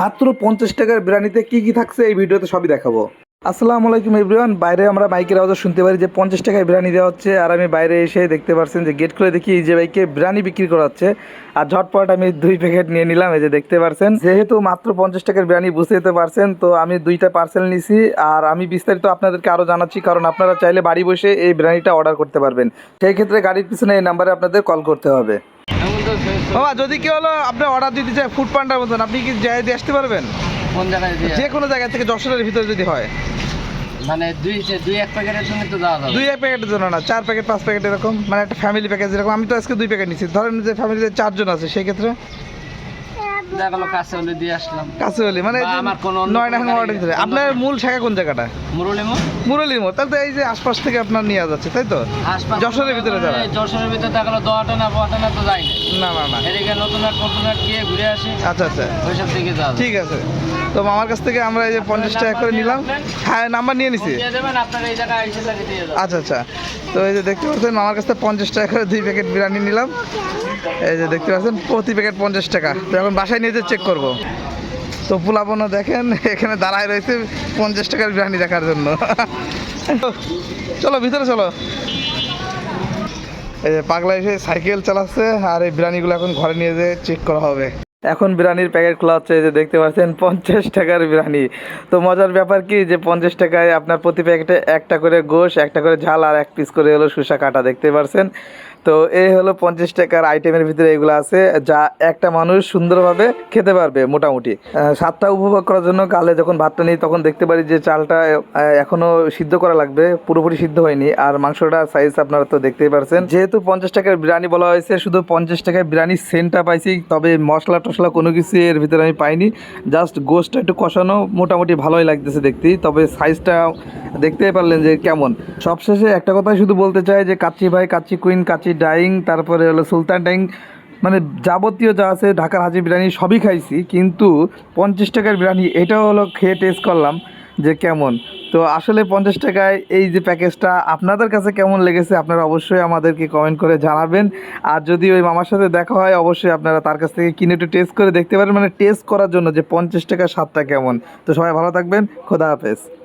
মাত্র পঞ্চাশ টাকার বিরিয়ানিতে কি কি থাকছে এই ভিডিওতে সবই দেখাবো। আসসালামু আলাইকুম এভরিওয়ান বাইরে আমরা বাইকের আওয়াজ শুনতে পারি যে পঞ্চাশ টাকায় বিরিয়ানি দেওয়া হচ্ছে, আর আমি বাইরে এসে দেখতে পাচ্ছেন যে গেট খুলে দেখি এই যে বাইকে বিরিয়ানি বিক্রি করা হচ্ছে। আর ঝটপট আমি দুই প্যাকেট নিয়ে নিলাম, এই যে দেখতে পাচ্ছেন যেহেতু মাত্র পঞ্চাশ টাকার বিরিয়ানি বুঝতে যেতে পারছেন, তো আমি দুইটা পার্সেল নিছি, আর আমি বিস্তারিত আপনাদেরকে আরও জানাচ্ছি, কারণ আপনারা চাইলে বাড়ি বসে এই বিরিয়ানিটা অর্ডার করতে পারবেন। সেই ক্ষেত্রে গাড়ির পিছনে এই নাম্বারে আপনাদের কল করতে হবে। বাবা যদি কেউ হলো আপনি অর্ডার দিতে চাই ফুড পান্ডার মতন আপনি কি যাই দিয়ে আসতে পারবেন? কোন জায়গায় দিয়ে? যে কোনো জায়গা থেকে যশোরের ভিতরে যদি হয়। মানে দুই দুই এক প্যাকেটের জন্য তো দেওয়া দুই এক প্যাকেটের জন্য না চার প্যাকেট পাঁচ প্যাকেট এরকম মানে একটা ফ্যামিলি প্যাকেজ এরকম আমি তো আজকে দুই প্যাকেট নিচ্ছি ধরেন যে ফ্যামিলিতে চারজন আছে সেই ক্ষেত্রে দেখা গেলো কাছে হলে দিয়ে আসলাম কাছে হলে মানে আমার কোনো ভিতরে আপনার মূল শাখা কোন জায়গাটা? মুরলিমো মুরলির মোড় তাহলে তো এই যে আশপাশ থেকে আপনার নিয়ে যাচ্ছে তাই তো? যশোরের ভিতরে যারা। যশোরের ভিতরে দেখা গেলো দোয়াটা না বোয়াটা না তো যাই না। না না না। এদিকে নতুন হাট নতুন হাট গিয়ে ঘুরে আসি। আচ্ছা আচ্ছা। ওইসব দিকে যাওয়া ঠিক আছে। তো মামার কাছ থেকে আমরা এই যে পঞ্চাশ টাকা করে নিলাম। হ্যাঁ নাম্বার নিয়ে নিছি। আচ্ছা আচ্ছা। তো এই যে দেখতে পাচ্ছেন মামার কাছ থেকে পঞ্চাশ টাকা করে দুই প্যাকেট বিরিয়ানি নিলাম। এই যে দেখতে পাচ্ছেন প্রতি প্যাকেট পঞ্চাশ টাকা। তো এখন বাসায় নিয়ে চেক করব। তো পোলাপনও দেখেন, এখানে দাঁড়ায় রয়েছে পঞ্চাশ টাকার বিরিয়ানি দেখার জন্য। চলো, ভিতরে চলো। এই যে পাগলা এসে সাইকেল চালাচ্ছে, আর এই বিরিয়ানিগুলো এখন ঘরে নিয়ে যেয়ে চেক করা হবে। এখন বিরিয়ানির প্যাকেট খোলা হচ্ছে যে দেখতে পাচ্ছেন, পঞ্চাশ টাকার বিরিয়ানি। তো মজার ব্যাপার কি, যে পঞ্চাশ টাকায় আপনার প্রতি প্যাকেটে একটা করে গোশ, একটা করে ঝাল আর এক পিস করে হলো শুষা কাটা, দেখতে পাচ্ছেন তো এই হলো পঞ্চাশ টাকার আইটেমের ভিতরে এগুলো আছে, যা একটা মানুষ সুন্দরভাবে খেতে পারবে মোটামুটি। স্বাদটা উপভোগ করার জন্য কালে যখন ভাতটা নিই, তখন দেখতে পারি যে চালটা এখনও সিদ্ধ করা লাগবে, পুরোপুরি সিদ্ধ হয়নি। আর মাংসটা সাইজ আপনারা তো দেখতেই পারছেন। যেহেতু পঞ্চাশ টাকার বিরিয়ানি বলা হয়েছে, শুধু পঞ্চাশ টাকায় বিরিয়ানির সেন্টটা পাইছি, তবে মশলা কোনো কিছু এর ভিতরে আমি পাইনি। জাস্ট গোস্টটা একটু কষানো মোটামুটি ভালোই লাগতেছে দেখতে। তবে সাইজটা দেখতেই পারলেন যে কেমন। সবশেষে একটা কথাই শুধু বলতে চাই যে কাচ্চি ভাই, কাচ্চি কুইন কাচ্চি ডাইং তারপরে হলো সুলতান ডাইং মানে যাবতীয় যা আছে, ঢাকার হাজি বিরিয়ানি সবই খাইছি। কিন্তু পঞ্চাশ টাকার বিরিয়ানি, এটাও হলো খেয়ে টেস্ট করলাম। যে কেমন? তো আসলে পঞ্চাশ টাকায় এই যে প্যাকেজটা আপনাদের কাছে কেমন লেগেছে আপনারা অবশ্যই আমাদেরকে কমেন্ট করে জানাবেন। আর যদি ওই মামার সাথে দেখা হয়, অবশ্যই আপনারা তার কাছ থেকে কিনে একটু টেস্ট করে দেখতে পারেন। মানে টেস্ট করার জন্য যে পঞ্চাশ টাকার স্বাদটা কেমন। তো সবাই ভালো থাকবেন, খোদা হাফেজ।